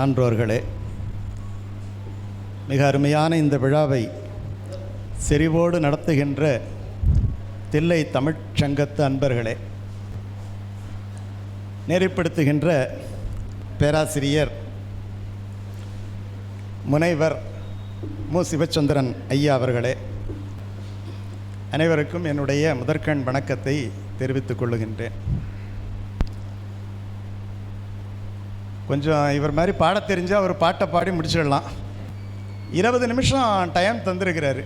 சான்றோர்களே மிக அருமையான இந்த விழாவை செறிவோடு நடத்துகின்ற தில்லை தமிழ்ச் சங்கத்து அன்பர்களே நெறிப்படுத்துகின்ற பேராசிரியர் முனைவர் மு. சிவச்சந்திரன் ஐயா அவர்களே அனைவருக்கும் என்னுடைய முதற்கண் வணக்கத்தை தெரிவித்துக் கொள்ளுகின்றேன். கொஞ்சம் இவர் மாதிரி பாட தெரிஞ்சால் அவர் பாட்டை பாடி முடிச்சிடலாம். இருபது நிமிஷம் டைம் தந்திருக்கிறாரு.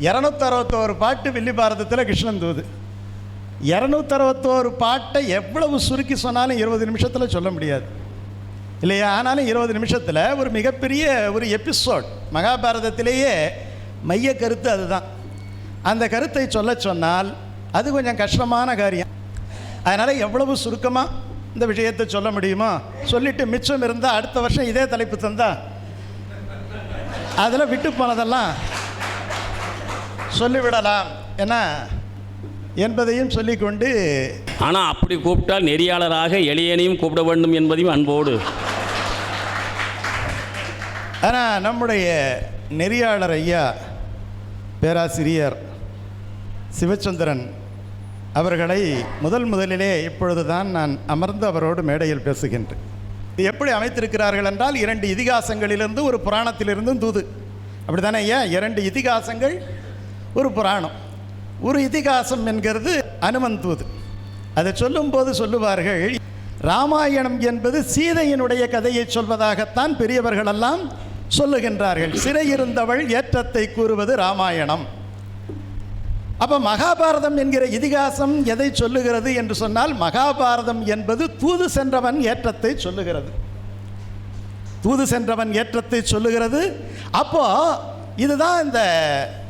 இரநூத்தறுபத்தோரு பாட்டு வில்லி பாரதத்தில் கிருஷ்ணன் தூது. இரநூத்தறுபத்தோரு பாட்டை எவ்வளவு சுருக்கி சொன்னாலும் இருபது நிமிஷத்தில் சொல்ல முடியாது. இல்லையா? ஆனாலும் இருபது நிமிஷத்தில் ஒரு மிகப்பெரிய ஒரு எபிசோட் மகாபாரதத்திலேயே மைய கருத்து அதுதான். அந்த கருத்தை சொல்ல சொன்னால் அது கொஞ்சம் கஷ்டமான காரியம். அதனால் எவ்வளவு சுருக்கமாக இந்த விஷயத்தை சொல்ல முடியுமோ? சொல்லிட்டு மிச்சம் இருந்தால் அடுத்த வருஷம் இதே தலைப்பு தந்தா? அதில் விட்டு போனதெல்லாம் சொல்லிவிடலாம் என்ன? என்பதையும் சொல்லிக்கொண்டு ஆனால் அப்படி கூப்பிட்டால் நெறியாளராக எளியனையும் கூப்பிட வேண்டும் என்பதையும் அன்போடு. ஆனால் நம்முடைய நெறியாளர் ஐயா பேராசிரியர் சிவச்சந்திரன் அவர்களை முதல் முதலிலே இப்பொழுது தான் நான் அமர்ந்து அவரோடு மேடையில் பேசுகின்றேன். இது எப்படி அமைத்திருக்கிறார்கள் என்றால் இரண்டு இதிகாசங்களிலிருந்து ஒரு புராணத்திலிருந்தும் தூது. அப்படி தானே இரண்டு இதிகாசங்கள் ஒரு புராணம். ஒரு இதிகாசம் என்கிறது அனுமன் தூது. அதை சொல்லும்போது சொல்லுவார்கள் ராமாயணம் என்பது சீதையினுடைய கதையை சொல்வதாகத்தான் பெரியவர்களெல்லாம் சொல்லுகின்றார்கள். சிறையிருந்தவள் ஏற்றத்தை கூறுவது ராமாயணம். அப்போ மகாபாரதம் என்கிற இதிகாசம் எதை சொல்லுகிறது என்று சொன்னால் மகாபாரதம் என்பது தூது சென்றவன் ஏற்றத்தை சொல்லுகிறது. தூது சென்றவன் ஏற்றத்தை சொல்லுகிறது. அப்போ இதுதான் இந்த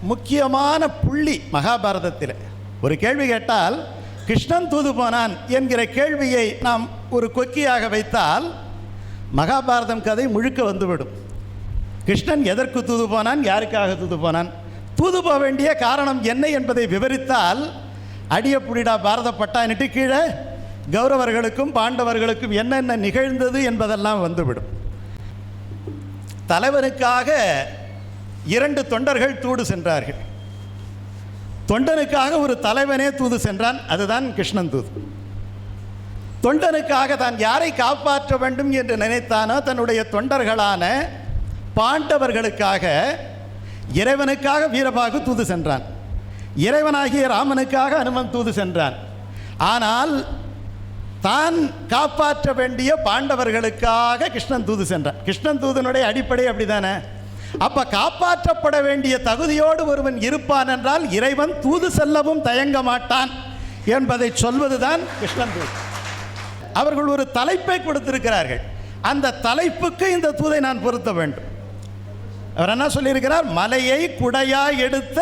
முக்கியமான புள்ளி மகாபாரதத்தில். ஒரு கேள்வி கேட்டால் கிருஷ்ணன் தூது போனான் என்கிற கேள்வியை நாம் ஒரு கொக்கியாக வைத்தால் மகாபாரதம் கதை முழுக்க வந்துவிடும். கிருஷ்ணன் எதற்கு தூது போனான்? யாருக்காக தூது போனான்? தூது போக வேண்டிய காரணம் என்ன என்பதை விவரித்தால் அடியப்புடிடா பாரத பட்டானிட்டு கீழே கௌரவர்களுக்கும் பாண்டவர்களுக்கும் என்னென்ன நிகழ்ந்தது என்பதெல்லாம் வந்துவிடும். தலைவனுக்காக இரண்டு தொண்டர்கள் தூடு சென்றார்கள். தொண்டனுக்காக ஒரு தலைவனே தூது சென்றான் அதுதான் கிருஷ்ணன் தூது. தொண்டனுக்காக தான் யாரை காப்பாற்ற வேண்டும் என்று நினைத்தானோ தன்னுடைய தொண்டர்களான பாண்டவர்களுக்காக இறைவனுக்காக வீரபாகு தூது சென்றான். இறைவனாகிய ராமனுக்காக அனுமன் தூது சென்றான். ஆனால் தான் காப்பாற்ற வேண்டிய பாண்டவர்களுக்காக கிருஷ்ணன் தூது சென்றான். கிருஷ்ணன் தூதனுடைய அடிப்படை அப்படிதானே? அப்ப காப்பாற்றப்பட வேண்டிய தகுதியோடு ஒருவன் இருப்பான் என்றால் இறைவன் தூது செல்லவும் தயங்க மாட்டான் என்பதை சொல்வதுதான் கிருஷ்ணன் தூது. அவர்கள் ஒரு தலைப்பை கொடுத்திருக்கிறார்கள். அந்த தலைப்புக்கு இந்த தூதை நான் பொருத்த வேண்டும். அவர் என்ன சொல்லியிருக்கிறார்? மலையை குடையாய் எடுத்த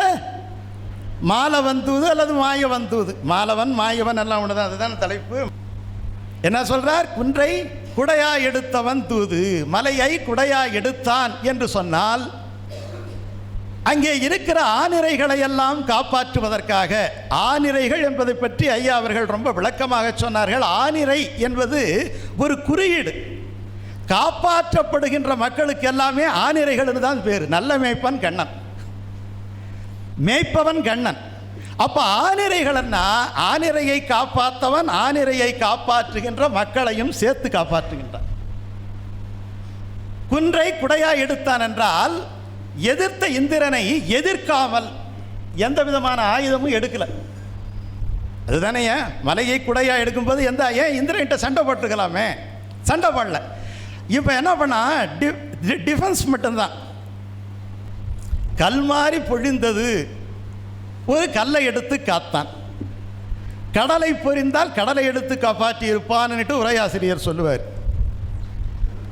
மாலவன் தூது அல்லது மாயவன் தூது மாலவன் மாயவன் எல்லாம் ஒன்று அதுதான் தலைப்பு. என்ன சொல்றார்? குன்றை குடையா எடுத்தவன் தூது மலையை குடையா எடுத்தான் என்று சொன்னால் அங்கே இருக்கிற ஆனிரைகளை எல்லாம் காப்பாற்றுவதற்காக ஆனிரைகள் என்பதை பற்றி ஐயா அவர்கள் ரொம்ப விளக்கமாக சொன்னார்கள். ஆனிரை என்பது ஒரு குறியீடு. காப்பாற்றப்படுகின்ற மக்களுக்கு எல்லாமே ஆனிரைகள் தான் பேர். நல்ல மேய்ப்பன் கண்ணன். மேய்ப்பவன் கண்ணன். அப்போ ஆனிரைகள்னா ஆனிரையை காப்பாற்றவன் ஆனிரையை காப்பாற்றுகின்ற மக்களையும் சேர்த்து காப்பாற்றுகின்றான். குன்றை குடையா எடுத்தான் என்றால் எதிர்த்த இந்திரனை எதிர்க்காமல் எந்த விதமான ஆயுதமும் எடுக்கல. அதுதானே ஏன் மலையை குடையா எடுக்கும்போது எந்த ஏன் இந்திரன்கிட்ட சண்டை போட்டுருக்கலாமே? சண்டை போடல. இப்போ என்ன பண்ணால் டி டிஃபென்ஸ் மட்டும்தான். கல் மாறி பொழிந்தது. ஒரு கல்லை எடுத்து காத்தான். கடலை பொறிந்தால் கடலை எடுத்து காப்பாற்றி இருப்பான்னுட்டு உரையாசிரியர் சொல்லுவார்.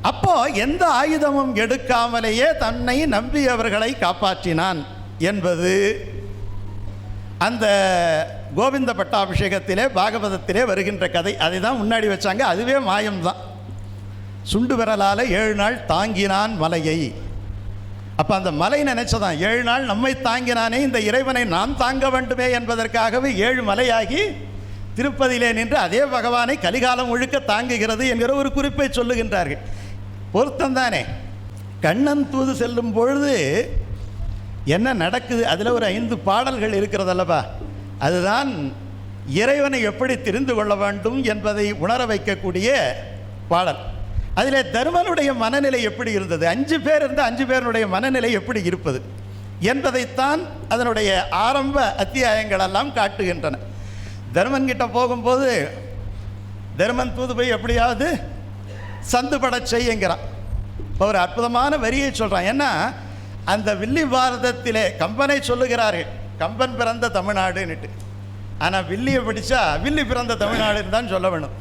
அப்போ எந்த ஆயுதமும் எடுக்காமலேயே தன்னை நம்பியவர்களை காப்பாற்றினான் என்பது அந்த கோவிந்த பட்டாபிஷேகத்திலே பாகவதத்திலே வருகின்ற கதை. அதை தான் முன்னாடி வச்சாங்க. அதுவே மாயம்தான். சுண்டு விரலால் ஏழு நாள் தாங்கினான் மலையை. அப்போ அந்த மலை நினைச்சதான் ஏழு நாள் நம்மை தாங்கினானே இந்த இறைவனை நாம் தாங்க வேண்டுமே என்பதற்காகவே ஏழு மலையாகி திருப்பதியிலே நின்று அதே பகவானை கலிகாலம் முழுக்க தாங்குகிறது என்கிற ஒரு குறிப்பை சொல்லுகின்றார்கள். பொருத்தம் தானே? கண்ணன் தூது செல்லும் பொழுது என்ன நடக்குது? அதில் ஒரு ஐந்து பாடல்கள் இருக்கிறதல்லவா? அதுதான் இறைவனை எப்படி தெரிந்து கொள்ள வேண்டும் என்பதை உணர வைக்கக்கூடிய பாடல். அதில் தருமனுடைய மனநிலை எப்படி இருந்தது? அஞ்சு பேர் இருந்தால் அஞ்சு பேருடைய மனநிலை எப்படி இருப்பது? என்பதைத்தான் அதனுடைய ஆரம்ப அத்தியாயங்கள் எல்லாம் காட்டுகின்றன. தருமன் கிட்ட போகும்போது தருமன் தூது போய் எப்படியாவது சந்துபட செய்யுங்கிறான். இப்போ ஒரு அற்புதமான வரியை சொல்கிறான் ஏன்னா அந்த வில்லி பாரதத்திலே கம்பனை சொல்லுகிறார்கள். கம்பன் பிறந்த தமிழ்நாடுன்னுட்டு. ஆனால் வில்லியை பிடிச்சா வில்லி பிறந்த தமிழ்நாடுன்னு தான் சொல்ல வேணும்.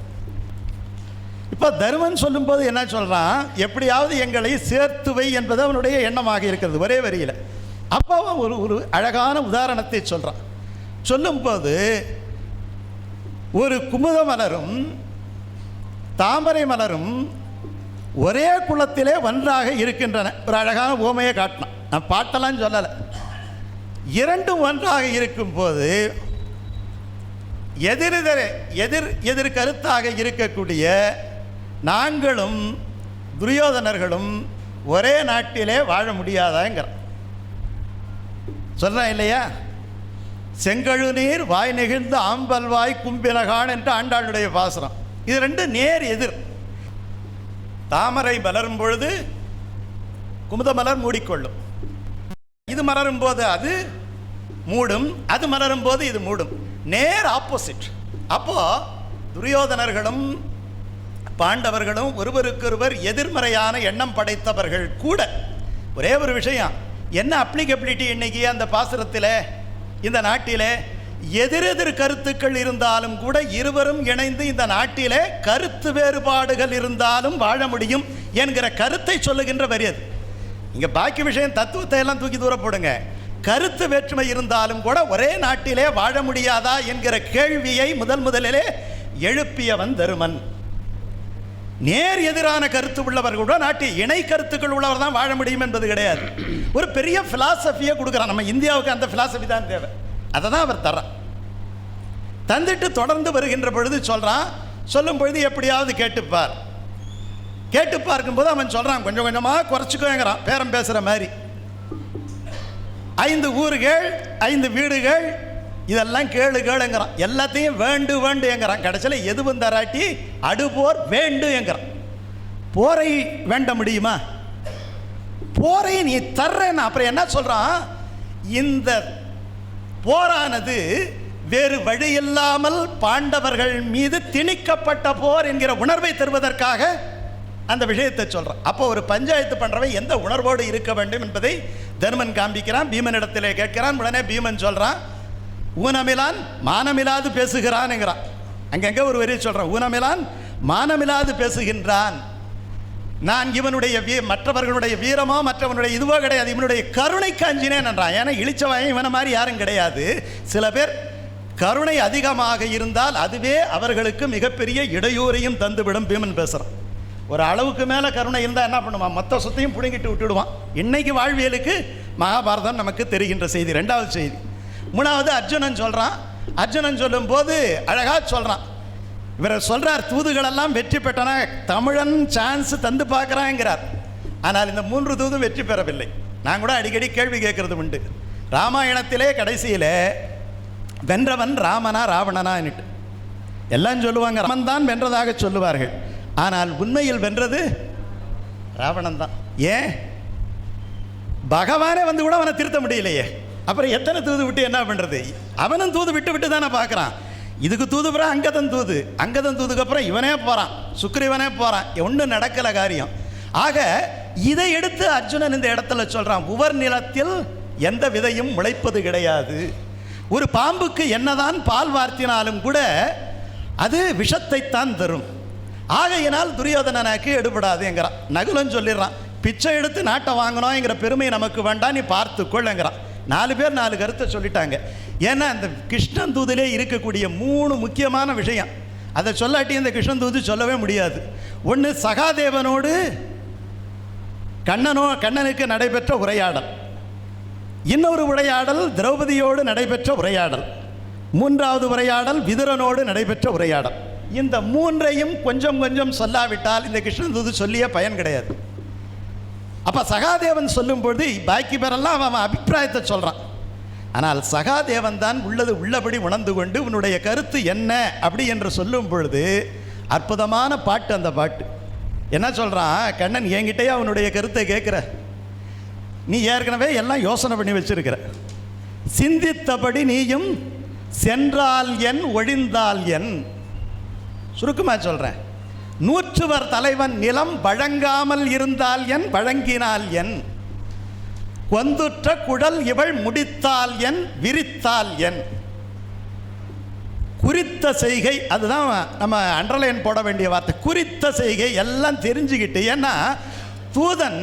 இப்போ தருமன் சொல்லும்போது என்ன சொல்கிறான் எப்படியாவது எங்களை சேர்த்துவை என்பது அவனுடைய எண்ணமாக இருக்கிறது ஒரே வரியில். அப்போ அவன் ஒரு ஒரு அழகான உதாரணத்தை சொல்கிறான் சொல்லும்போது ஒரு குமுத மலரும் தாமரை மலரும் ஒரே குளத்திலே ஒன்றாக இருக்கின்றன. ஒரு அழகான ஓமையை காட்டினான். நான் பாட்டெல்லாம் சொல்லலை. இரண்டும் ஒன்றாக இருக்கும்போது எதிரெதிரே எதிர் எதிர் கருத்தாக இருக்கக்கூடிய நாங்களும் துரியோதனர்களும் ஒரே நாட்டிலே வாழ முடியாதாங்கிற. சொல்கிறேன் இல்லையா? செங்கழு நீர் வாய் நெகிழ்ந்து ஆம்பல் வாய் கும்பினகான் என்று ஆண்டாளுடைய பாசனம் இது ரெண்டு நேர் எதிர். தாமரை மலரும் பொழுது குமுத மலர் மூடிக்கொள்ளும். இது மலரும் போது அது மூடும் அது மலரும் போது இது மூடும். நேர் ஆப்போசிட் அப்போ துரியோதனர்களும் பாண்டவர்களும் ஒருவருக்கொருவர் எதிர்மறையான எண்ணம் படைத்தவர்கள் கூட. ஒரே ஒரு விஷயம் என்ன அப்ளிகபிலிட்டி இன்னைக்கு அந்த பாசுரத்தில் இந்த நாட்டிலே? எதிரெதிர் கருத்துக்கள் இருந்தாலும் கூட இருவரும் இணைந்து இந்த நாட்டிலே கருத்து வேறுபாடுகள் இருந்தாலும் வாழ முடியும் என்கிற கருத்தை சொல்லுகின்ற வரி அது. இங்கே பாக்கி விஷயம் தத்துவத்தை எல்லாம் தூக்கி தூர போடுங்க. கருத்து வேற்றுமை இருந்தாலும் கூட ஒரே நாட்டிலே வாழ முடியாதா என்கிற கேள்வியை முதல் முதலிலே எழுப்பியவன் தருமன். நேர் எதிரான கருத்து உள்ளவர்களோட நாட்டு இணை கருத்துக்கள் உள்ளவர் தான் வாழ முடியும் என்பது கிடையாது. ஒரு பெரிய பிலாசபியை கொடுக்குறான். நம்ம இந்தியாவுக்கு அந்த பிலாசபி தான் தேவை. அதை தான் அவர் தர்றான் தந்துட்டு தொடர்ந்து வருகின்ற பொழுது சொல்கிறான் சொல்லும் பொழுது எப்படியாவது கேட்டுப்பார். கேட்டு பார்க்கும்போது அவன் சொல்கிறான் கொஞ்சம் கொஞ்சமாக குறைச்சிக்கோங்கிறான் பேரம் பேசுகிற மாதிரி. ஐந்து ஊர்கள் ஐந்து வீடுகள் இதெல்லாம் கேளு கேளுங்கிறான். எல்லாத்தையும் வேண்டு வேண்டுங்கிறான் கடைசியில் எதுவும் தராட்டி அடுபோர் வேண்டுங்கிறான் போரை வேண்ட முடியுமா? போரை நீ தர்றேன்னு. அப்புறம் என்ன சொல்கிறான் இந்த போரானது வேறு வழி இல்லாமல் பாண்டவர்கள் மீது திணிக்கப்பட்ட போர் என்கிற உணர்வை தருவதற்காக அந்த விஷயத்தை சொல்கிறான் அப்போ ஒரு பஞ்சாயத்து பண்ணுறவன் எந்த உணர்வோடு இருக்க வேண்டும் என்பதை தர்மன் காண்பிக்கிறான். பீமனிடத்திலே கேட்கிறான். உடனே பீமன் சொல்கிறான் ஊனமிலான் மானமிலாது பேசுகிறான்ங்கிறான் அங்கங்கே ஒரு வரி சொல்கிறான் ஊனமிலான் மானமிலாது பேசுகின்றான். நான் இவனுடைய வீ மற்றவர்களுடைய வீரமோ மற்றவனுடைய இதுவோ கிடையாது. இவனுடைய கருணை காஞ்சினேன் என்றான். ஏன்னா இழிச்சவாயன் இவனை மாதிரி யாரும் கிடையாது. சில பேர் கருணை அதிகமாக இருந்தால் அதுவே அவர்களுக்கு மிகப்பெரிய இடையூறையும் தந்துவிடும் பீமன் பேசுகிறான் ஒரு அளவுக்கு மேலே கருணை இருந்தால் என்ன பண்ணுவான்? மொத்த சொத்தையும் பிடுங்கிட்டு விட்டுடுவான். இன்னைக்கு வாழ்வியலுக்கு மகாபாரதம் நமக்கு தெரிகின்ற செய்தி. ரெண்டாவது செய்தி. மூணாவது அர்ஜுனன் சொல்கிறான் அர்ஜுனன் சொல்லும்போது அழகாக சொல்கிறான் இவர் சொல்கிறார் தூதுகளெல்லாம் வெற்றி பெற்றன தமிழன் சான்ஸ் தந்து பார்க்குறாங்கிறார் ஆனால் இந்த மூன்று தூதும் வெற்றி பெறவில்லை. நான் கூட அடிக்கடி கேள்வி கேட்குறது உண்டு. ராமாயணத்திலே கடைசியில் வென்றவன் ராமனா ராவணனான்னுட்டு எல்லாம் சொல்லுவாங்க ராமன் தான் வென்றதாக சொல்லுவார்கள். ஆனால் உண்மையில் வென்றது ராவணன் தான். ஏன்? பகவானே வந்து கூட அவனை திருத்த முடியலையே. அப்புறம் எத்தனை தூது விட்டு என்ன பண்ணுறது அவனும் தூது விட்டு விட்டு தானே பார்க்குறான். இதுக்கு தூது பிறகு அங்கதன் தூது. அங்கதன் தூதுக்கு அப்புறம் இவனே போகிறான் சுக்ரீவனே போகிறான் ஒன்றும் நடக்கலை காரியம். ஆக இதை எடுத்து அர்ஜுனன் இந்த இடத்துல சொல்கிறான் உவர் நிலத்தில் எந்த விதையும் முளைப்பது கிடையாது. ஒரு பாம்புக்கு என்னதான் பால் வார்த்தினாலும் கூட அது விஷத்தைத்தான் தரும். ஆகையினால் துரியோதனனுக்கு எடுபடாதுங்கிறான். நகுலன் சொல்லிடுறான். பிச்சை எடுத்து நாட்டை வாங்கணும்ங்கிற பெருமை நமக்கு வேண்டாம். நீ பார்த்து கொள்ளுங்கிறான் நாலு பேர் நாலு கருத்தை சொல்லிட்டாங்க. ஏன்னா அந்த கிருஷ்ணன் தூதிலே இருக்கக்கூடிய மூணு முக்கியமான விஷயம். அதை சொல்லாட்டி இந்த கிருஷ்ணன் தூது சொல்லவே முடியாது. ஒன்று சகாதேவனோடு கண்ணனோ கண்ணனுக்கு நடைபெற்ற உரையாடல். இன்னொரு உரையாடல் திரௌபதியோடு நடைபெற்ற உரையாடல். மூன்றாவது உரையாடல் விதுரனோடு நடைபெற்ற உரையாடல். இந்த மூன்றையும் கொஞ்சம் கொஞ்சம் சொல்லாவிட்டால் இந்த கிருஷ்ணன் தூது சொல்லிய பயன் கிடையாது. அப்போ சகாதேவன் சொல்லும்பொழுது பாக்கி பேரெல்லாம் அவன் அவன் அபிப்பிராயத்தை சொல்கிறான் ஆனால் சகாதேவன் தான் உள்ளது உள்ளபடி உணர்ந்து கொண்டு உன்னுடைய கருத்து என்ன அப்படி என்று சொல்லும் பொழுது அற்புதமான பாட்டு அந்த பாட்டு. என்ன சொல்கிறான் கண்ணன் என்கிட்டயே அவனுடைய கருத்தை கேட்குற. நீ ஏற்கனவே எல்லாம் யோசனை பண்ணி வச்சிருக்கிற. சிந்தித்தபடி நீயும் சென்றால் என் ஒழிந்தால் என். சுருக்கமாக சொல்கிறேன் நூற்றுவர் தலைவன் நிலம் வழங்காமல் இருந்தால் என் வழங்கினால் என். கொந்துற்ற குடல் இவள் முடித்தால் என் விரித்தால் என். குறித்த செய்கை அதுதான் நம்ம அண்டர்லைன் போட வேண்டிய வார்த்தை. குறித்த செய்கை எல்லாம் தெரிஞ்சுக்கிட்டு ஏன்னா தூதன்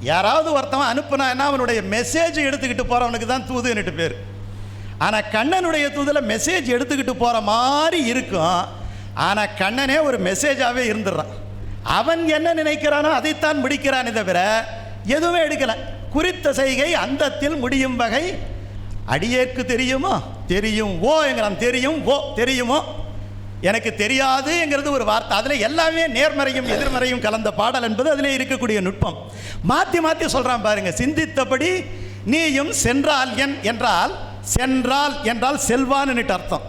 யாராவது ஒருத்தவன் அனுப்புனான்னா அவனுடைய மெசேஜ் எடுத்துக்கிட்டு போகிறவனுக்கு தான் தூதுன்னுட்டு பேர். ஆனால் கண்ணனுடைய தூதில் மெசேஜ் எடுத்துக்கிட்டு போகிற மாதிரி இருக்கும். ஆனால் கண்ணனே ஒரு மெசேஜாகவே இருந்துடுறான். அவன் என்ன நினைக்கிறானோ அதைத்தான் முடிக்கிறானே தவிர எதுவுமே எடுக்கலை. குறித்த செய்கை அந்தத்தில் முடியும் வகை. அடியேற்கு தெரியுமோ? தெரியும். ஓ எங்கிறான் தெரியும். ஓ தெரியுமோ? எனக்கு தெரியாதுங்கிறது ஒரு வார்த்தை. அதில் எல்லாமே நேர்மறையும் எதிர்மறையும் கலந்த பாடல் என்பது அதிலே இருக்கக்கூடிய நுட்பம். மாற்றி மாற்றி சொல்கிறான் பாருங்க. சிந்தித்தபடி நீயும் சென்றால் என் என்றால் சென்றால் என்றால் செல்வான்னுட்டு அர்த்தம்.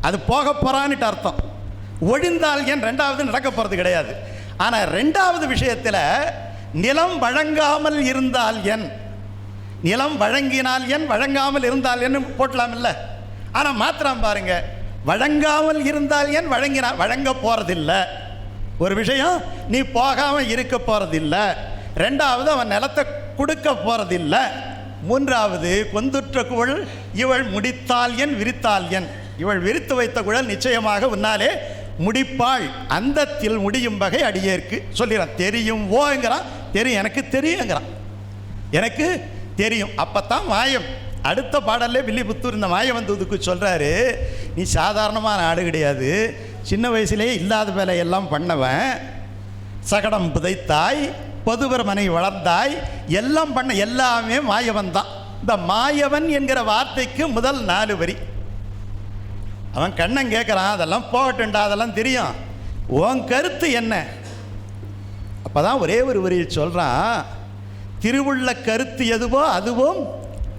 அது போக போகிறான்னுட்டு அர்த்தம். ஒழிந்தால் என் ரெண்டாவது நடக்க போகிறது கிடையாது? ஆனால் ரெண்டாவது விஷயத்தில் நிலம் வழங்காமல் இருந்தால் என் நிலம் வழங்கினால் என் வழங்காமல் இருந்தால் என் போட்டலாம் இல்லை ஆனால் மாத்திரம் பாருங்க வழங்காமல் இருந்தால் என் வழங்கினால் வழங்க போகிறதில்ல ஒரு விஷயம் நீ போகாமல் இருக்க போகிறதில்ல ரெண்டாவது அவன் நிலத்தை கொடுக்க போகிறதில்ல மூன்றாவது கொந்துற்ற குழல் இவள் முடித்தால் என் விரித்தால் என் இவள் விரித்து வைத்த குழல் நிச்சயமாக உன்னாலே முடிப்பாள். அந்தத்தில் முடியும் வகை அடியேற்கு சொல்லிடுறான் தெரியும் ஓங்கிறான் தெரியும் எனக்கு தெரியுங்கிறான் எனக்கு தெரியும். அப்போத்தான் மாயம். அடுத்த பாடல்லே வில்லிபுத்தூர் இந்த மாயவந்தூதுக்கு சொல்கிறாரு நீ சாதாரணமான ஆடு கிடையாது. சின்ன வயசுலேயே இல்லாத வேலையெல்லாம் பண்ணவன். சகடம் புதைத்தாய் பொதுவர் மனை வளர்ந்தாய் எல்லாம் பண்ண எல்லாமே மாயவன் தான் இந்த மாயவன் என்கிற வார்த்தைக்கு முதல் நாலு வரி. அவன் கண்ணன் கேட்குறான் அதெல்லாம் போகட்டும்டா அதெல்லாம் தெரியும். உன் கருத்து என்ன? அப்போ தான் ஒரே ஒரு வரியை சொல்கிறான் திருவுள்ள கருத்து எதுவோ அதுவும்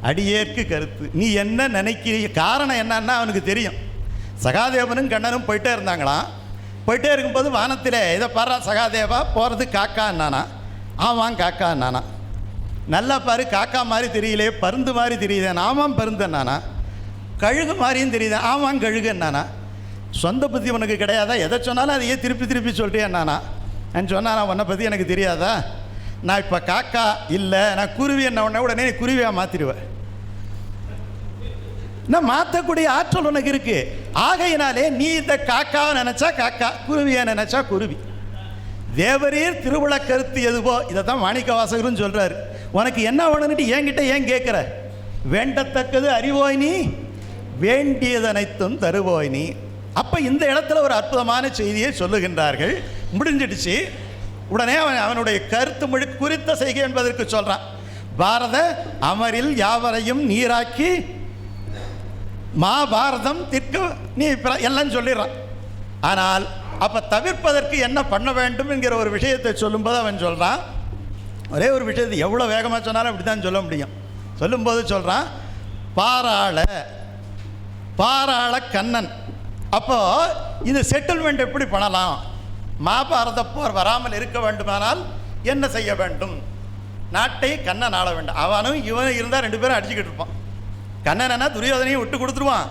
அடியேற்கு கருத்து. நீ என்ன நினைக்கிறீ காரணம் என்னன்னா அவனுக்கு தெரியும். சகாதேவனும் கண்ணனும் போயிட்டே இருந்தாங்களாம். போயிட்டே இருக்கும்போது வானத்தில் இதை பாரு சகாதேவா போகிறது காக்கா என்னானா ஆமாம் காக்கா என்னானா நல்லா பாரு காக்கா மாதிரி தெரியலையே பருந்து மாதிரி தெரியுதே ஆமாம் பருந்து என்னானா கழுகு மாதிரியும் தெரியுது. ஆமாம் கழுகு என்னானா? சொந்த புத்தி உனக்கு கிடையாதா? எதை சொன்னாலும் அதையே திருப்பி திருப்பி சொல்லிட்டே என்னானா? நான் சொன்னானா உன்னை பற்றி எனக்கு தெரியாதா? நான் இப்போ காக்கா இல்லை நான் குருவி என்ன உடனே உடனே குருவியாக மாற்றிடுவேன் நான் மாற்றக்கூடிய ஆற்றல் உனக்கு இருக்குது ஆகையினாலே நீ இந்த காக்காவை நினச்சா காக்கா குருவியை நினச்சா குருவி. தேவரீர் திருவிழா கருத்து எதுவோ இதை தான் மாணிக்க வாசகரும் சொல்கிறார் உனக்கு என்ன வேணும்னுட்டு என்கிட்ட ஏன் கேட்குற? வேண்டத்தக்கது அறிவோய் நீ வேண்டியதனைத்தும் தருவோய் நீ. அப்போ இந்த இடத்துல ஒரு அற்புதமான செய்தியை சொல்லுகின்றார்கள். முடிஞ்சிடுச்சு. உடனே அவன் அவனுடைய கருத்து மொழி குறித்த செய்கை என்பதற்கு சொல்கிறான் பாரத அமரில் யாவரையும் நீராக்கி மாபாரதம் திற்கு நீ பிற- எல்லாம் சொல்லிடுறான். ஆனால் அப்போ தவிர்ப்பதற்கு என்ன பண்ண வேண்டும் என்கிற ஒரு விஷயத்தை சொல்லும்போது அவன் சொல்கிறான் ஒரே ஒரு விஷயத்தை எவ்வளோ வேகமாக சொன்னாலும் அப்படி தான் சொல்ல முடியும். சொல்லும்போது சொல்கிறான் பாராள பாராள கண்ணன். அப்போது இந்த செட்டில்மெண்ட் எப்படி பண்ணலாம்? மகாபாரத போர் வராமல் இருக்க வேண்டுமானால் என்ன செய்ய வேண்டும்? நாட்டை கண்ணன் ஆள வேண்டும். அவனும் இவனும் இருந்தால் ரெண்டு பேரும் அடிச்சுக்கிட்டு இருப்பான். கண்ணனா துரியோதனையும் விட்டு கொடுத்துருவான்.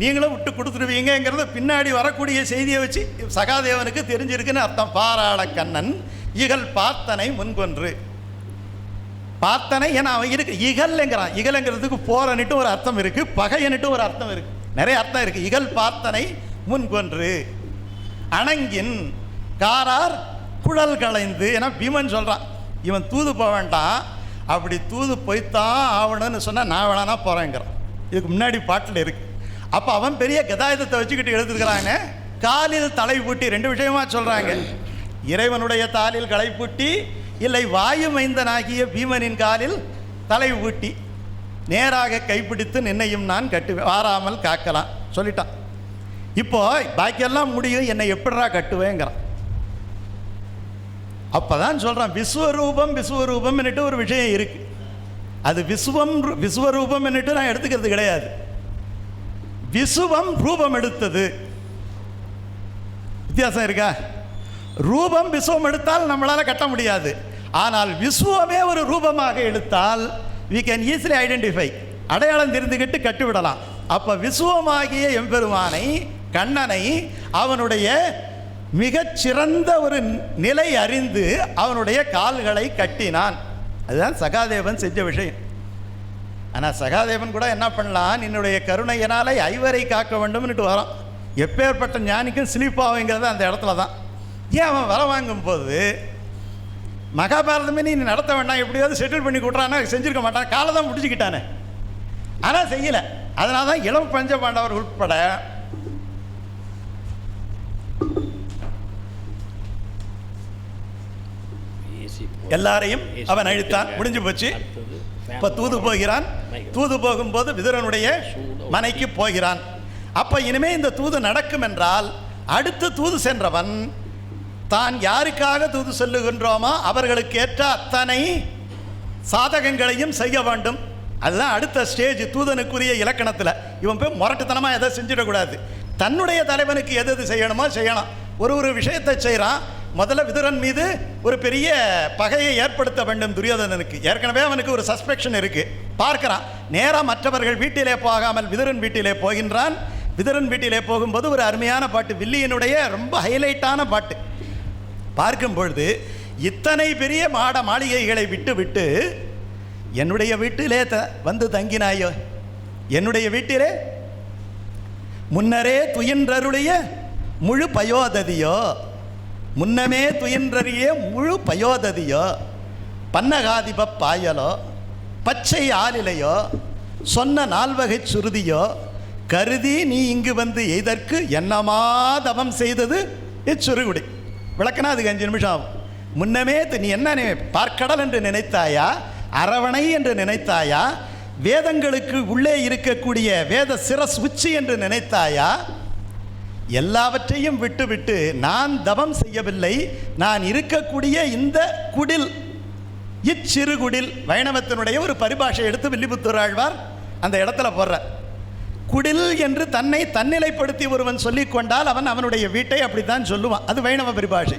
நீங்களும் விட்டு கொடுத்துருவீங்கங்கிறது பின்னாடி வரக்கூடிய செய்தியை வச்சு சகாதேவனுக்கு தெரிஞ்சிருக்குன்னு அர்த்தம். பாராள கண்ணன் இகல் பார்த்தனை முன்கொன்று. பார்த்தனை ஏன்னா அவன் இருக்கு இகல்ங்கிறான் இகல்ங்கிறதுக்கு போறன்னுட்டு ஒரு அர்த்தம் இருக்கு பகையன்னுட்டு ஒரு அர்த்தம் இருக்கு. நிறைய அர்த்தம் இருக்கு. இகல் பார்த்தனை முன்கொன்று. அணங்கின் காரார் குழல் களைந்து ஏன்னா பீமன் சொல்கிறான் இவன் தூது போக வேண்டாம். அப்படி தூது போய்த்தான் ஆகணும்னு சொன்னால் நான் வேணானா போகிறேங்கிறான் இதுக்கு முன்னாடி பாட்டில் இருக்கு. அப்போ அவன் பெரிய கதாயுதத்தை வச்சுக்கிட்டு எழுதுக்கிறாங்க காலில் தலை பூட்டி ரெண்டு விஷயமா சொல்கிறாங்க இறைவனுடைய தாலில் களை பூட்டி இல்லை வாயு மைந்தனாகிய பீமனின் காலில் தலை ஊட்டி நேராக கைப்பிடித்து நின்னையும் நான் கட்டு வாராமல் காக்கலாம். சொல்லிட்டான். இப்போ பாக்கியெல்லாம் முடியும் என்னை எப்படிரா கட்டுவேங்கிறான். அப்போதான் சொல்கிறான் விஸ்வரூபம் விஸ்வரூபம் ஒரு விஷயம் இருக்கு. அது விஸ்வம் விஸ்வரூபம் நான் எடுத்துக்கிறது கிடையாது. விசுவம் ரூபம் எடுத்தது. வித்தியாசம் இருக்கா? ரூபம் விசுவம் எடுத்தால் நம்மளால் கட்ட முடியாது. ஆனால் விஸ்வமே ஒரு ரூபமாக எடுத்தால் வி கேன் ஈஸிலி ஐடென்டிஃபை அடையாளம் தெரிந்துக்கிட்டு கட்டிவிடலாம். அப்போ விஸ்வமாகிய எம்பெருமானை கண்ணனை அவனுடைய மிகச்சிறந்த ஒரு நிலை அறிந்து அவனுடைய கால்களை கட்டினான். அதுதான் சகாதேவன் செஞ்ச விஷயம். ஆனால் சகாதேவன் கூட என்ன பண்ணலாம்? என்னுடைய கருணையினாலே ஐவரை காக்க வேண்டும்னுட்டு வரான். எப்பேற்பட்ட ஞானிக்கும் ஸ்லீப்பாகுங்கிறது அந்த இடத்துல தான் ஏன் அவன் வர வாங்கும் போது மகாபாரதமே நீ நடத்த வேண்டாம். எப்படியாவது செட்டில் பண்ணி கொடுறான்னா செஞ்சிருக்க மாட்டான். காலை தான் முடிச்சுக்கிட்டானே. ஆனால் செய்யலை. அதனால தான் இளம் பஞ்ச பாண்டவர் உட்பட எல்லாரையும் அவன் அழித்தான். முடிஞ்சு போச்சு. இப்போ தூது போகிறான். தூது போகும்போது விதுரனுடைய மனைக்கு போகிறான். அப்ப இனிமே இந்த தூது நடக்கும் என்றால் அடுத்து தூது சென்றவன் தான் யாருக்காக தூது சொல்லுகின்றோமோ அவர்களுக்கு ஏற்ற அத்தனை சாதகங்களையும் செய்ய வேண்டும். அதுதான் அடுத்த ஸ்டேஜ் தூதனுக்குரிய இலக்கணத்தில். இவன் போய் முரட்டுத்தனமாக எதை செஞ்சிடக்கூடாது. தன்னுடைய தலைவனுக்கு எது எது செய்யணுமோ செய்யணும் ஒரு ஒரு விஷயத்தை செய்கிறான் முதல்ல விதுரன் மீது ஒரு பெரிய பகையை ஏற்படுத்த வேண்டும் துரியோதனனுக்கு. ஏற்கனவே அவனுக்கு ஒரு சஸ்பெக்ஷன் இருக்குது பார்க்கிறான். நேராக மற்றவர்கள் வீட்டிலே போகாமல் விதுரன் வீட்டிலே போகின்றான். விதுரன் வீட்டிலே போகும்போது ஒரு அருமையான பாட்டு. வில்லியனுடைய ரொம்ப ஹைலைட்டான பாட்டு. பார்க்கும் பொழுது இத்தனை பெரிய மாட மாளிகைகளை விட்டு விட்டு என்னுடைய வீட்டிலே த வந்து தங்கினாயோ? என்னுடைய வீட்டிலே? முன்னரே துயின்றருடைய முழு பயோததியோ? முன்னமே துயின்றறிய முழு பயோததியோ? பன்னகாதிப பாயலோ? பச்சை ஆலிலையோ சொன்ன நால்வகை சுருதியோ? கருதி நீ இங்கு வந்து எதற்கு என்னமா தவம் செய்தது? இச்சுருகுடி. விளக்கனா அதுக்கு அஞ்சு நிமிஷம் ஆகும். முன்னமே நீ என்ன நீ பார்க்கடல் என்று நினைத்தாயா? அரவணை என்று நினைத்தாயா? வேதங்களுக்கு உள்ளே இருக்கக்கூடிய வேத சிரஸ் உச்சி என்று நினைத்தாயா? எல்லாவற்றையும் விட்டுவிட்டு நான் தவம் செய்யவில்லை. நான் இருக்கக்கூடிய இந்த குடில் இச்சிறுகுடில் வைணவத்தினுடைய ஒரு பரிபாஷை எடுத்து வில்லிபுத்தூர் ஆழ்வார் அந்த இடத்துல போடுற குடில் என்று தன்னை தன்னிலைப்படுத்தி ஒருவன் சொல்லிக்கொண்டால் அவன் அவனுடைய வீட்டை அப்படித்தான் சொல்லுவான். அது வைணவ பரிபாஷை.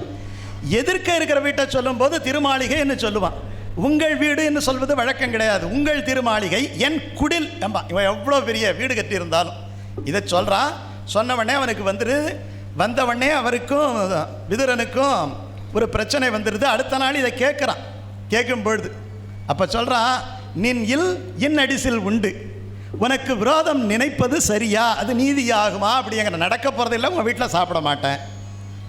எதிர்க்க இருக்கிற வீட்டை சொல்லும்போது திருமாளிகை என்று சொல்லுவான். உங்கள் வீடு என்று சொல்வது வழக்கம் கிடையாது. உங்கள் திருமாளிகை என் குடில். என்பா இவன் எவ்வளோ பெரிய வீடு கட்டியிருந்தாலும். இதை சொல்கிறான் சொன்னவொடனே அவனுக்கு வந்துரு. வந்தவொடனே அவருக்கும் விதுரனுக்கும் ஒரு பிரச்சனை வந்துடுது அடுத்த நாள் இதை கேட்குறான். கேட்கும் பொழுது அப்போ சொல்கிறான் நின் இல் இன் அடிசில் உண்டு. உனக்கு விரோதம் நினைப்பது சரியா? அது நீதியாகுமா? அப்படிங்கிற நடக்க போகிறதில்லை உங்கள் வீட்டில் சாப்பிட மாட்டேன்.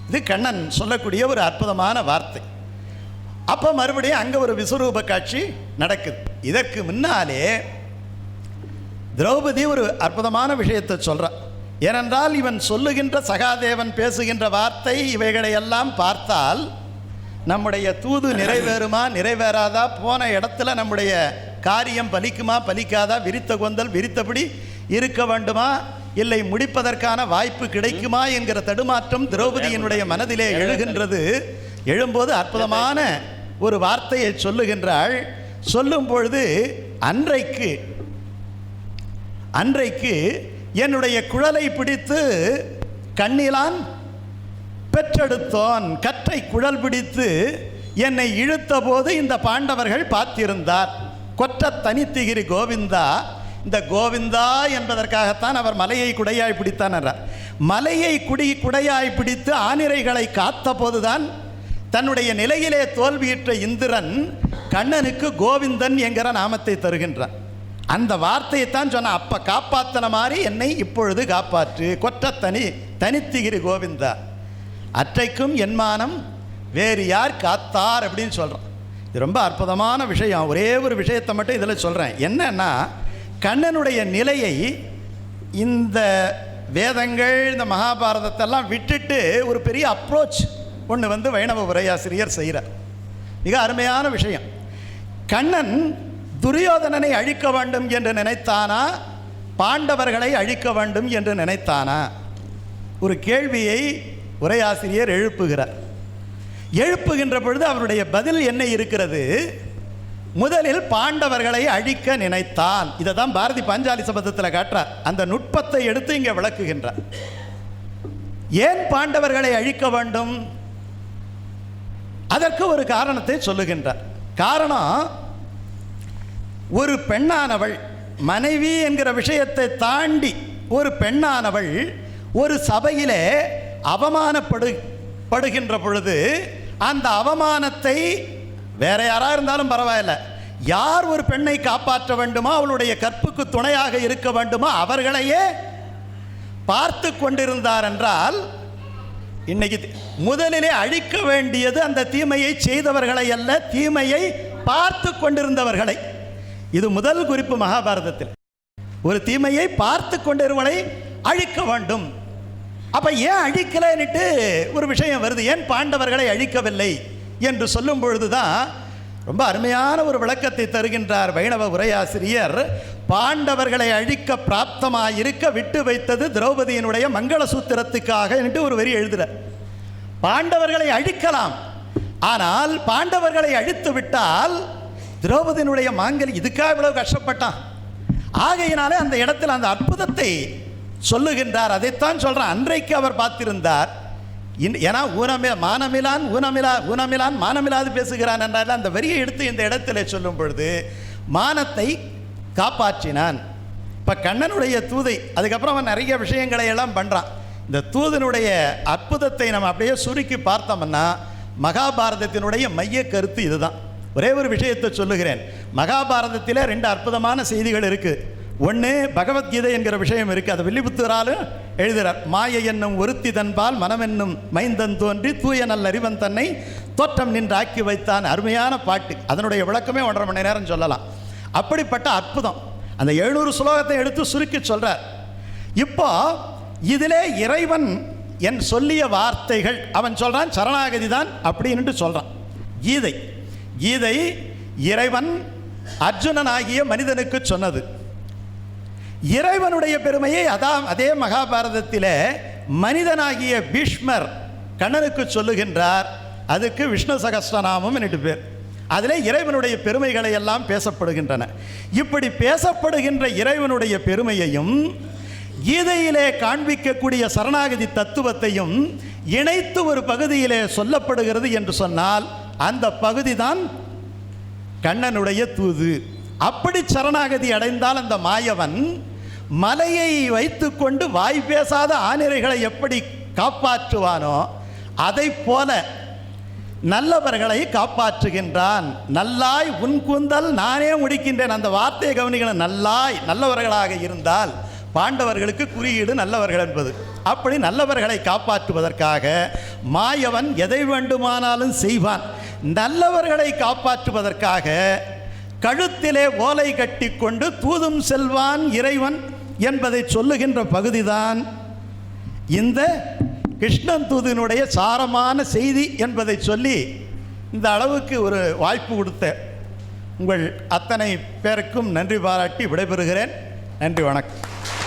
இது கண்ணன் சொல்லக்கூடிய ஒரு அற்புதமான வார்த்தை. அப்போ மறுபடியும் அங்கே ஒரு விஸ்வரூப காட்சி நடக்குது. இதற்கு முன்னாலே திரௌபதி ஒரு அற்புதமான விஷயத்தை சொல்கிறான் ஏனென்றால் இவன் சொல்லுகின்ற சகாதேவன் பேசுகின்ற வார்த்தை இவைகளையெல்லாம் பார்த்தால் நம்முடைய தூது நிறைவேறுமா நிறைவேறாதா? போன இடத்துல நம்முடைய காரியம் பலிக்குமா பலிக்காதா? விரித்த கொந்தல் விரித்தபடி இருக்க வேண்டுமா? இல்லை முடிப்பதற்கான வாய்ப்பு கிடைக்குமா என்கிற தடுமாற்றம் திரௌபதியினுடைய மனதிலே எழுகின்றது. எழும்போது அற்புதமான ஒரு வார்த்தையை சொல்லுகின்றாள். சொல்லும் பொழுது அன்றைக்கு அன்றைக்கு என்னுடைய குழலை பிடித்து கண்ணிலான் பெற்றெடுத்தோன். கற்றை குழல் பிடித்து என்னை இழுத்தபோது இந்த பாண்டவர்கள் பார்த்திருந்தார். கொற்ற தனித்திகிரி கோவிந்தா இந்த கோவிந்தா என்பதற்காகத்தான் அவர் மலையை குடையாய் பிடித்தான் என்றார். மலையை குடி குடையாய் பிடித்து ஆனிரைகளை காத்த போதுதான் தன்னுடைய நிலையிலே தோல்வியுற்ற இந்திரன் கண்ணனுக்கு கோவிந்தன் என்கிற நாமத்தை தருகின்றான் அந்த வார்த்தையை தான் சொன்ன அப்ப காப்பாத்தன மாதிரி என்னை இப்பொழுது காப்பாற்று. கொற்ற தனி தனித்திகிரி கோவிந்தா. அற்றைக்கும் என்மானம் வேறு யார் காத்தார்? அப்படின்னு சொல்கிறோம் இது ரொம்ப அற்புதமான விஷயம். ஒரே ஒரு விஷயத்தை மட்டும் இதில் சொல்கிறேன் என்னன்னா கண்ணனுடைய நிலையை இந்த வேதங்கள் இந்த மகாபாரதத்தெல்லாம் விட்டுட்டு ஒரு பெரிய அப்ரோச் ஒன்று வந்து வைணவ உரையாசிரியர் செய்கிறார் மிக அருமையான விஷயம். கண்ணன் துரியோதனனை அழிக்க வேண்டும் என்று நினைத்தானா? பாண்டவர்களை அழிக்க வேண்டும் என்று நினைத்தானா? ஒரு கேள்வியை உரையாசிரியர் எழுப்புகிறார். எழுப்புகின்ற பொழுது அவருடைய பதில் என்ன இருக்கிறது? முதலில் பாண்டவர்களை அழிக்க நினைத்தான். இதை தான் பாரதி பாஞ்சாலி சபதத்தில் காட்டுறார். அந்த நுட்பத்தை எடுத்து இங்கே விளக்குகின்றார். ஏன் பாண்டவர்களை அழிக்க வேண்டும்? அதற்கு ஒரு காரணத்தை சொல்லுகின்றார். காரணம் ஒரு பெண்ணானவள் மனைவி என்கிற விஷயத்தை தாண்டி ஒரு பெண்ணானவள் ஒரு சபையிலே அவமானப்படு படுகின்ற பொழுது அந்த அவமானத்தை வேற யாராக இருந்தாலும் பரவாயில்ல. யார் ஒரு பெண்ணை காப்பாற்ற வேண்டுமோ அவளுடைய கற்புக்கு துணையாக இருக்க வேண்டுமோ அவர்களையே பார்த்து கொண்டிருந்தார் என்றால் இன்னைக்கு முதலிலே அழிக்க வேண்டியது அந்த தீமையை செய்தவர்களை அல்ல தீமையை பார்த்து கொண்டிருந்தவர்களை. இது முதல் குறிப்பு மகாபாரதத்தில். ஒரு தீமையை பார்த்து கொண்டிருவனை அழிக்க வேண்டும். அப்ப ஏன் அழிக்கலைன்னுட்டு ஒரு விஷயம் வருது. ஏன் பாண்டவர்களை அழிக்கவில்லை என்று சொல்லும் பொழுதுதான் ரொம்ப அருமையான ஒரு விளக்கத்தை தருகின்றார் வைணவ உரையாசிரியர். பாண்டவர்களை அழிக்க பிராப்தமாயிருக்க விட்டு வைத்தது திரௌபதியினுடைய மங்கள சூத்திரத்துக்காக என்று ஒரு வரி எழுதுகிறார் பாண்டவர்களை அழிக்கலாம். ஆனால் பாண்டவர்களை அழித்து விட்டால் திரௌபதியினுடைய மாங்கல் இதுக்காக இவ்வளவு கஷ்டப்பட்டான். ஆகையினாலே அந்த இடத்தில் அந்த அற்புதத்தை சொல்லுகின்றார். அதைத்தான் சொல்கிறான் அன்றைக்கு அவர் பார்த்திருந்தார். இன்- ஏன்னா ஊனமே மானமிலான் ஊனமிலா ஊனமிலான் மானமிலாது பேசுகிறான் என்றால் அந்த வரியை எடுத்து இந்த இடத்துல சொல்லும் பொழுது மானத்தை காப்பாற்றினான். இப்போ கண்ணனுடைய தூதை அதுக்கப்புறம் அவன் நிறைய விஷயங்களை எல்லாம் பண்ணுறான் இந்த தூதனுடைய அற்புதத்தை நம்ம அப்படியே சுருக்கி பார்த்தோம்னா மகாபாரதத்தினுடைய மைய கருத்து இதுதான். ஒரே ஒரு விஷயத்தை சொல்லுகிறேன். மகாபாரதத்தில் ரெண்டு அற்புதமான செய்திகள் இருக்குது ஒன்று பகவத்கீதை என்கிற விஷயம் இருக்குது அதை வில்லிபுத்தராலும் எழுதுகிறார் மாயை என்னும் ஒருத்தி தன்பால் மனம் என்னும் மைந்தன் தோன்றி தூய நல்ல அறிவன் தன்னை தோற்றம் நின்று ஆக்கி வைத்தான். அருமையான பாட்டு. அதனுடைய விளக்கமே ஒன்றரை மணி நேரம் சொல்லலாம். அப்படிப்பட்ட அற்புதம். அந்த எழுநூறு ஸ்லோகத்தை எடுத்து சுருக்கி சொல்கிறார் இப்போ இதிலே இறைவன் என் சொல்லிய வார்த்தைகள். அவன் சொல்கிறான் சரணாகதி தான் அப்படின்ட்டு சொல்கிறான் கீதை. கீதை இறைவன் அர்ஜுனனாகிய மனிதனுக்கு சொன்னது. இறைவனுடைய பெருமையை அதான் அதே மகாபாரதத்திலே மனிதனாகிய பீஷ்மர் கண்ணனுக்கு சொல்லுகின்றார். அதுக்கு விஷ்ணு சகஸ்ரநாமம் என்று பேர். அதிலே இறைவனுடைய பெருமைகளை எல்லாம் பேசப்படுகின்றன. இப்படி பேசப்படுகின்ற இறைவனுடைய பெருமையையும் கீதையிலே காண்பிக்கக்கூடிய சரணாகதி தத்துவத்தையும் இணைத்து ஒரு பகுதியிலே சொல்லப்படுகிறது என்று சொன்னால் அந்த பகுதி தான் கண்ணனுடைய தூது. அப்படி சரணாகதி அடைந்தால் அந்த மாயவன் மலையை வைத்துக்கொண்டு வாய் பேசாத ஆனிரைகளை எப்படி காப்பாற்றுவானோ அதை போல நல்லவர்களை காப்பாற்றுகின்றான். நல்லாய் உன் கூந்தல் நானே முடிக்கின்றேன். அந்த வார்த்தையை கவனிக்கணும். நல்லாய் நல்லவர்களாக இருந்தால் பாண்டவர்களுக்கு குறியீடு நல்லவர்கள் என்பது. அப்படி நல்லவர்களை காப்பாற்றுவதற்காக மாயவன் எதை வேண்டுமானாலும் செய்வான். நல்லவர்களை காப்பாற்றுவதற்காக கழுத்திலே ஓலை கட்டி கொண்டு தூதும் செல்வான் இறைவன். என்பதை சொல்லுகின்ற பகுதிதான் இந்த கிருஷ்ணன் தூதினுடைய சாரமான செய்தி என்பதை சொல்லி இந்த அளவுக்கு ஒரு வாய்ப்பு கொடுத்த உங்கள் அத்தனை பேருக்கும் நன்றி பாராட்டி விடைபெறுகிறேன். நன்றி வணக்கம்.